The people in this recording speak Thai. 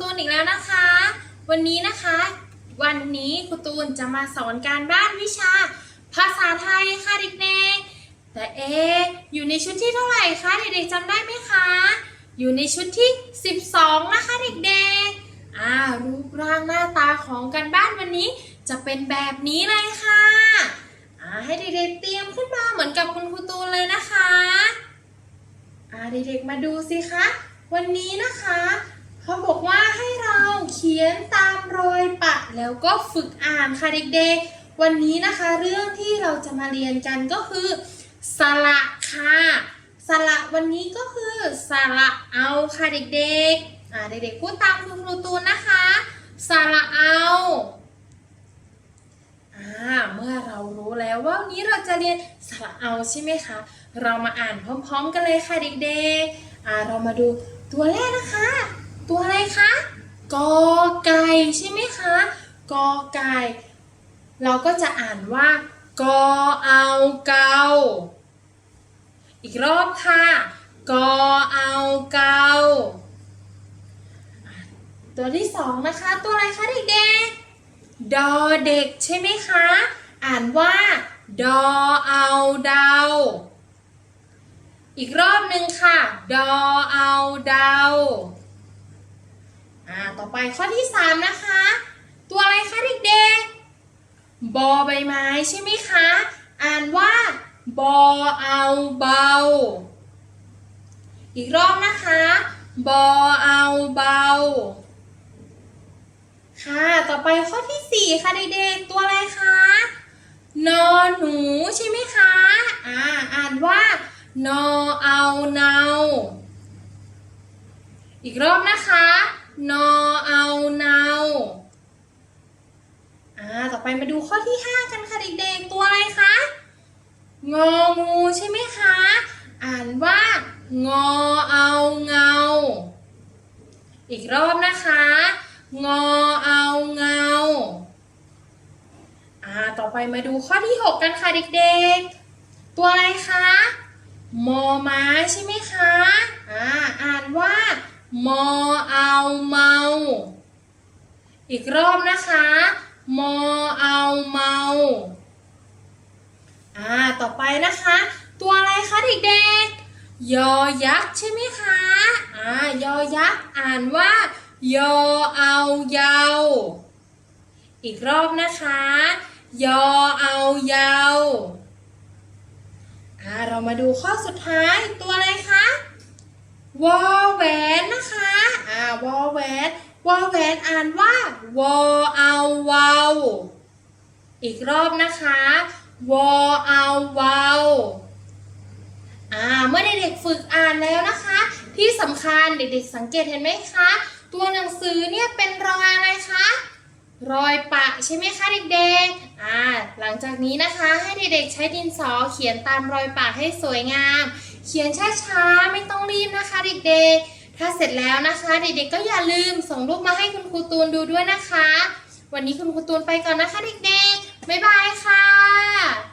ตูนอีกแล้วนะคะ วันนี้นะคะ วันนี้ครูตูนจะมาสอนการบ้านวิชา ภาษาไทยค่ะเด็กๆ แต่เอ อยู่ในชุดที่เท่าไหร่คะเด็กๆจำได้ไหมคะ อยู่ในชุดที่ 12 นะคะเด็กๆ อ่ารูปร่างหน้าตาของการบ้านวันนี้จะเป็นแบบนี้เลยค่ะอ่าให้เด็กๆเตรียมขึ้นมาเหมือนกับคุณครูตูนเลยนะคะอ่าเด็กๆมาดูสิคะวันนี้นะคะ เขาบอกว่าให้เราเขียนตามรอยปะแล้วก็ฝึกอ่านค่ะเด็กๆ วันนี้นะคะเรื่องที่เราจะมาเรียนกันก็คือสระค่ะสระวันนี้ก็คือสระเอาค่ะเด็กๆอ่าเด็กๆพูดตามคุณครูตูนนะคะสระเอาอ่าเมื่อเรารู้แล้วว่าวันนี้เราจะเรียนสระเอาใช่ไหมคะ เรามาอ่านพร้อมๆกันเลยค่ะเด็กๆอ่าเรามาดูตัวแรกนะคะ ตัวอะไรคะกอไก่ใช่ไหมคะกอไก่ เราก็จะอ่านว่ากอเอาเกาอีกรอบค่ะกอเอาเกาตัวที่สองนะคะ ตัวอะไรคะเด็กๆ ดอเด็กใช่ไหมคะ อ่านว่า ดอเอาเดา อีกรอบหนึ่งค่ะ ดอเอาเดา อ่าต่อไปข้อที่สามนะคะ ตัวอะไรคะเด็กๆบอใบไม้ใช่ไหมคะ อ่านว่าบอเอาเบา อีกรอบนะคะบอเอาเบา ค่ะต่อไปข้อที่สี่ค่ะเด็กๆตัวอะไรคะนอหนูใช่ไหมคะอ่าอ่านว่านอเอาเนา อีกรอบนะคะ นอเอาเนาอ่าต่อไปมาดูข้อที่ 5 กันค่ะเด็กๆ ตัวอะไรคะ งองูใช่ไหมคะ อ่านว่า งอเอาเงา อีกรอบนะคะ งอเอาเงาอ่าต่อไปมาดูข้อที่ 6 กันค่ะเด็กๆ ตัวอะไรคะ มอม้าใช่ไหมคะ อ่า อ่านว่า มอเอาเมา อีกรอบนะคะ มอเอาเมา อ่า ต่อไปนะคะ ตัวอะไรคะเด็กๆ ยอยักษ์ใช่ไหมคะ อ่า ยอยักษ์อ่านว่า ยอเอาเยา อีกรอบนะคะ ยอเอาเยาอ่า เรามาดูข้อสุดท้ายตัว วอแหวนนะคะอ่าวอแหวนวอแหวนอ่านว่าวอเอาเวาอีกรอบนะคะวอเอาเวาอ่าเมื่อเด็กๆฝึกอ่านแล้วนะคะ ที่สำคัญเด็กๆสังเกตเห็นไหมคะ ตัวหนังสือเนี่ยเป็นรอยอะไรคะ รอยปะใช่ไหมคะเด็กๆ อ่า หลังจากนี้นะคะให้เด็กๆใช้ดินสอเขียนตามรอยปะให้สวยงาม เขียนช้าๆไม่ต้องรีบนะคะเด็กๆ ถ้าเสร็จแล้วนะคะเด็กๆก็อย่าลืมส่งรูปมาให้คุณครูตูนดูด้วยนะคะ วันนี้คุณครูตูนไปก่อนนะคะเด็กๆ บ๊ายบายค่ะ